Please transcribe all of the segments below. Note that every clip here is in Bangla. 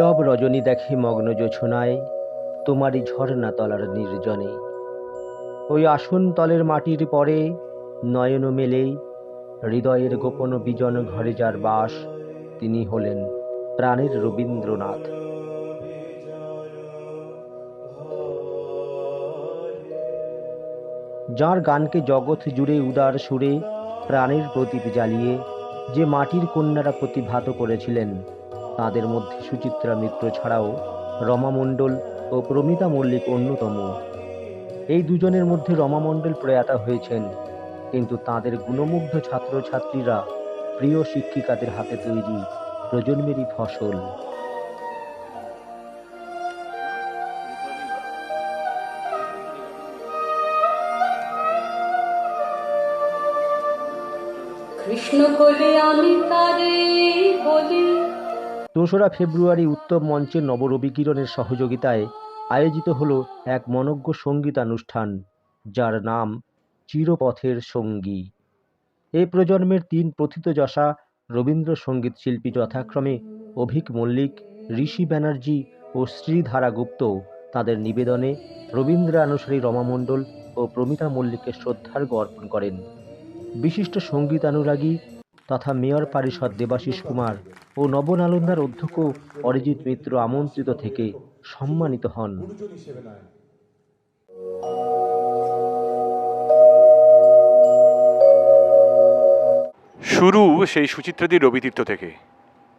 নীরব রজনী দেখে মগ্ন জোছনায়, তোমারই ঝর্ণা তলার নির্জনে। ওই আসন তলের মাটির পরে, নয়ন মেলে, হৃদয়ের গোপন বিজন ঘরে যার বাস, তিনি হলেন প্রাণের রবীন্দ্রনাথ। যার গানকে জগৎ জুড়ে উদার সুরে প্রাণের প্রদীপ জ্বালিয়ে, যে মাটির কন্যারা প্রতিভাত করেছিলেন তাদের মধ্যে সুচিত্রা মিত্র ছাড়াও রমা মণ্ডল ও প্রমিতা মল্লিক অন্যতম। এই দুজনের মধ্যে রমা মণ্ডল প্রয়াতা হয়েছেন, কিন্তু তাদের গুণমুগ্ধ ছাত্রছাত্রীরা প্রিয় শিক্ষিকাদের হাতে তৈরি প্রজন্মেরই ফসল। কৃষ্ণ কোলে আমি তারে বলি দোসরা ফেব্রুয়ারি উত্তম মঞ্চের নবরবিকিরণের সহযোগিতায় আয়োজিত হলো এক মনজ্ঞ সঙ্গীতানুষ্ঠান, যার নাম চিরপথের সঙ্গী। এই প্রজন্মের তিন প্রথিতযশা রবীন্দ্রসঙ্গীত শিল্পী যথাক্রমে অভিক মল্লিক, ঋষি ব্যানার্জি ও শ্রীধারা গুপ্ত তাদের নিবেদনে রবীন্দ্রানুসারী রমা মণ্ডল ও প্রমিতা মল্লিককে শ্রদ্ধার্ঘ অর্পণ করেন। বিশিষ্ট সঙ্গীতানুরাগী তথা মেয়র পারিষদ দেবাশিস কুমার ও নবনালন্দার অধ্যক্ষ অরিজিৎ মিত্র আমন্ত্রিত থেকে সম্মানিত হন। শুরু সেই সুচিত্রাদি রবিতীর্থ থেকে।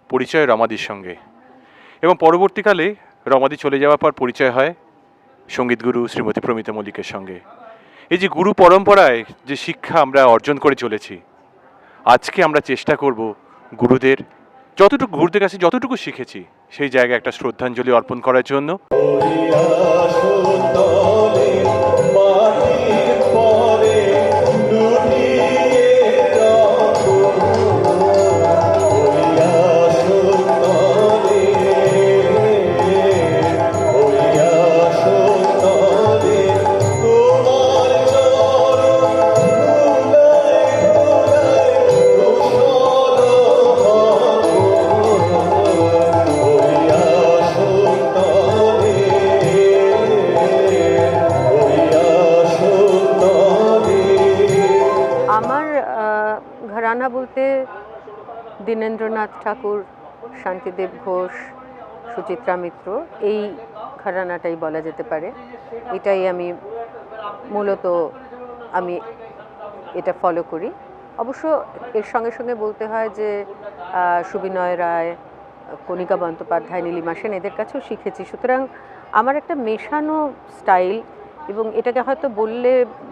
পরিচয় রমাদির সঙ্গে। এবং পরবর্তীকালে রমাদি চলে যাওয়ার পর পরিচয় হয় সঙ্গীতগুরু শ্রীমতী প্রমিতা মল্লিকের সঙ্গে। এই যে গুরু পরম্পরায় যে শিক্ষা আমরা অর্জন করে চলেছি আজকে আমরা চেষ্টা করব গুরুদের, যতটুকু গুরুদের কাছে যতটুকু শিখেছি, সেই জায়গায় একটা শ্রদ্ধাঞ্জলি অর্পণ করার জন্য। দীনেন্দ্রনাথ ঠাকুর, শান্তিদেব ঘোষ, সুচিত্রা মিত্র, এই ঘরানাটাই বলা যেতে পারে। এটাই আমি মূলত আমি এটা ফলো করি। অবশ্য এর সঙ্গে সঙ্গে বলতে হয় যে সুবিনয় রায়, কণিকা বন্দ্যোপাধ্যায়, নীলিমা সেন এদের কাছেও শিখেছি। সুতরাং আমার একটা মেশানো স্টাইল এবং এটাকে হয়তো বললে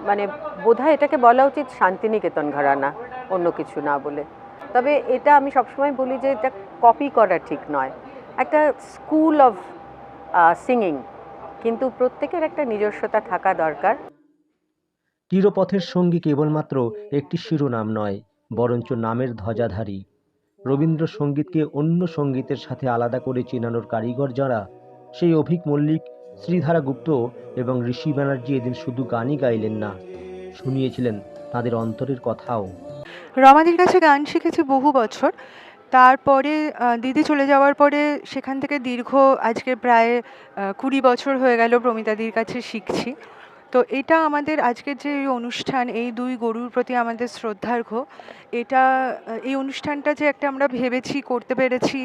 মানে বোধহয় এটাকে বলা উচিত শান্তিনিকেতন ঘরানা, অন্য কিছু না বলে। তবে এটা আমি সবসময় বলি যে এটা কপি করা ঠিক নয়। একটা স্কুল অফ সিঙ্গিং কিন্তু প্রত্যেকের একটা নিজস্বতা থাকা দরকার। চিরপথের সঙ্গী কেবলমাত্র একটি শিরোনাম নয়, বরঞ্চ নামের ধ্বজাধারী। রবীন্দ্রসঙ্গীতকে অন্য সঙ্গীতের সাথে আলাদা করে চেনানোর কারিগর যারা, সেই অভিক মল্লিক, শ্রীধারা গুপ্ত এবং ঋষি ব্যানার্জি এদিন শুধু গানই গাইলেন না, শুনিয়েছিলেন তাদের অন্তরের কথাও। রমাদির কাছে গান শিখেছি বহু বছর। তারপরে দিদি চলে যাওয়ার পরে সেখান থেকে দীর্ঘ, আজকে প্রায় কুড়ি বছর হয়ে গেল প্রমিতাদির কাছে শিখছি। তো এটা আমাদের আজকের যে অনুষ্ঠান, এই দুই গরুর প্রতি আমাদের শ্রদ্ধার্ঘ, এটা, এই অনুষ্ঠানটা যে একটা আমরা ভেবেছি, করতে পেরেছি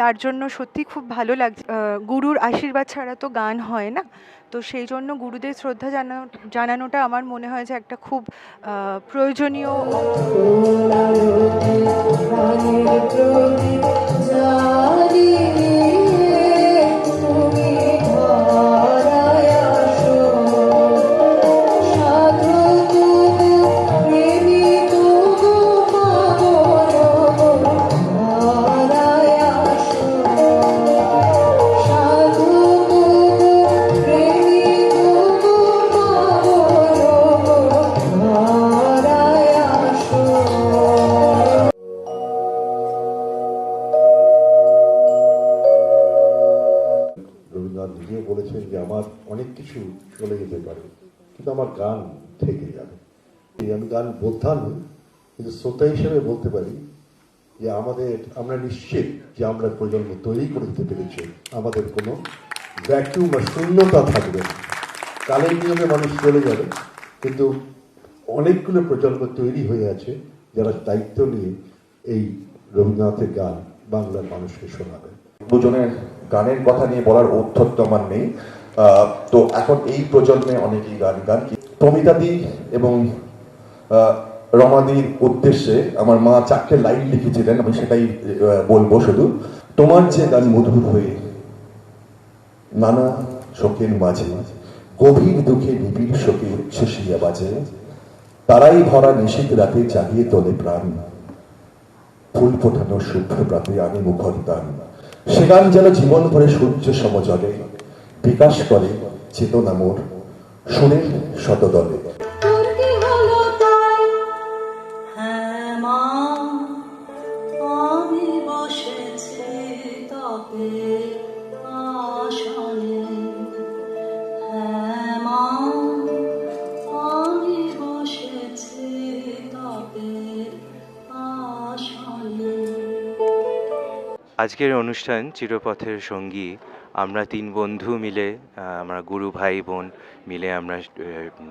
তার জন্য সত্যি খুব ভালো লাগছে। গুরুর আশীর্বাদ ছাড়া তো গান হয় না। তো সেই জন্য গুরুদের শ্রদ্ধা জানা, জানানোটা আমার মনে হয় যে একটা খুব প্রয়োজনীয় কিন্তু আমার গান থেকে যাবে। আমি গান বোদ্ধা নই কিন্তু শ্রোতা হিসেবে বলতে পারি যে আমাদের, আমরা নিশ্চিত যে আমরা প্রজন্ম তৈরি করে দিতে পেরেছি। আমাদের কোনো ভ্যাকিউম বা শূন্যতা থাকবে না। কালের নিয়মে মানুষ চলে যাবে, কিন্তু অনেকগুলো প্রজন্ম তৈরি হয়ে আছে যারা দায়িত্ব নিয়ে এই রবীন্দ্রনাথের গান বাংলার মানুষকে শোনাবে। দুজনের গানের কথা নিয়ে বলার ঔদ্ধত্য আমার নেই। তো এখন এই প্রজন্মে অনেকেই গান গান প্রমিতাদি এবং রমাদির উদ্দেশ্যে আমার মা চারটে লাইন লিখেছিলেন, আমি সেটাই বলব শুধু। তোমার যে গান মধুর হয়ে, নানা শোকের মাঝে, গভীর দুঃখে নিবিড় শোকে উচ্ছ্বসিয়া বাজে, তারাই ভরা নিশীত রাতে জাগিয়ে তোলে প্রাণ। ফুল ফোটানো শুভ্র প্রাতে আনে মুখর দান সে গান যেন জীবন ভরে সূর্য সমজলে বিকাশ করে চেতনা মোর শুনে শতদলে। তোর কি হলো তাই। হ্যাঁ হ্যাঁ আজকের অনুষ্ঠান চিরপথের সঙ্গী আমরা তিন বন্ধু মিলে আমরা গুরু ভাই বোন মিলে আমরা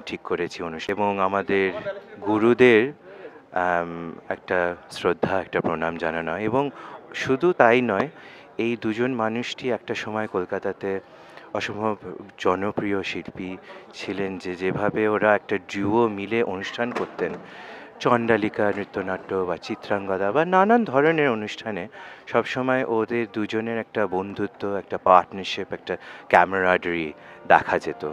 ঠিক করেছি অনুষ্ঠান এবং আমাদের গুরুদের একটা শ্রদ্ধা, একটা প্রণাম জানানো। এবং শুধু তাই নয়, এই দুজন মানুষটি একটা সময় কলকাতাতে অসম্ভব জনপ্রিয় শিল্পী ছিলেন যে, যেভাবে ওরা একটা ডুও মিলে অনুষ্ঠান করতেন। চণ্ডালিকা, নৃত্যনাট্য বা চিত্রাঙ্গদা বা নানান ধরনের অনুষ্ঠানে সবসময় ওদের দুজনের একটা বন্ধুত্ব, একটা পার্টনারশিপ একটা ক্যামেরাডারি দেখা যেত।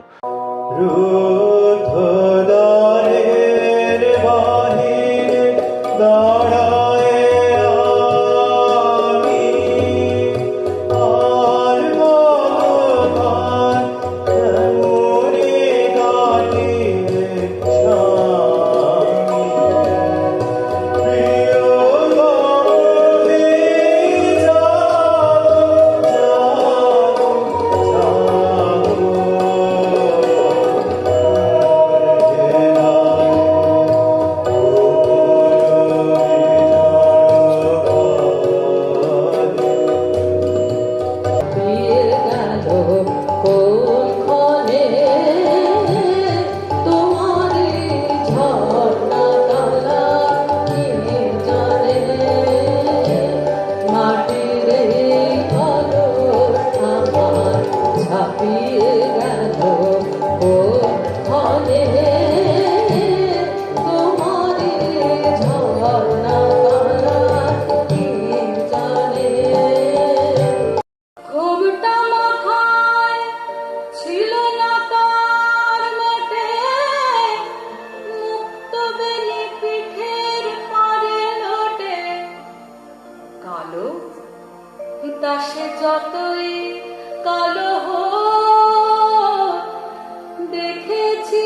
দেখেছি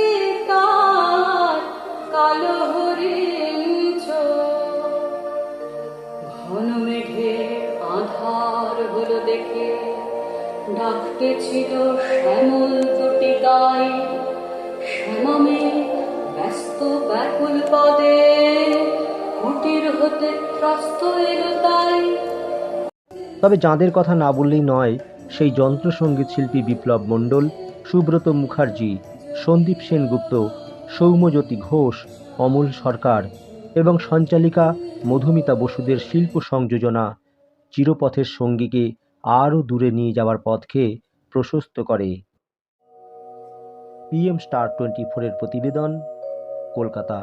তার কালো হরিণ ঘন মেঘে আধার হলো দেখে ডাকতে ছিল শ্যামল দুটি গাই। শ্যামামে ব্যস্ত ব্যাকুল পদে কুটির হতে ত্রস্ত এলো তাই। তবে যাঁদের কথা না বললেই নয়, সেই যন্ত্রসঙ্গীত শিল্পী বিপ্লব মণ্ডল সুব্রত মুখার্জি, সন্দীপ সেনগুপ্ত, সৌম্যজ্যোতি ঘোষ, অমল সরকার এবং সঞ্চালিকা মধুমিতা বসুদের শিল্প সংযোজনা চিরপথের সঙ্গীকে আরও দূরে নিয়ে যাওয়ার পথকে প্রশস্ত করে। পিএম স্টার টোয়েন্টি ফোরের প্রতিবেদন, কলকাতা।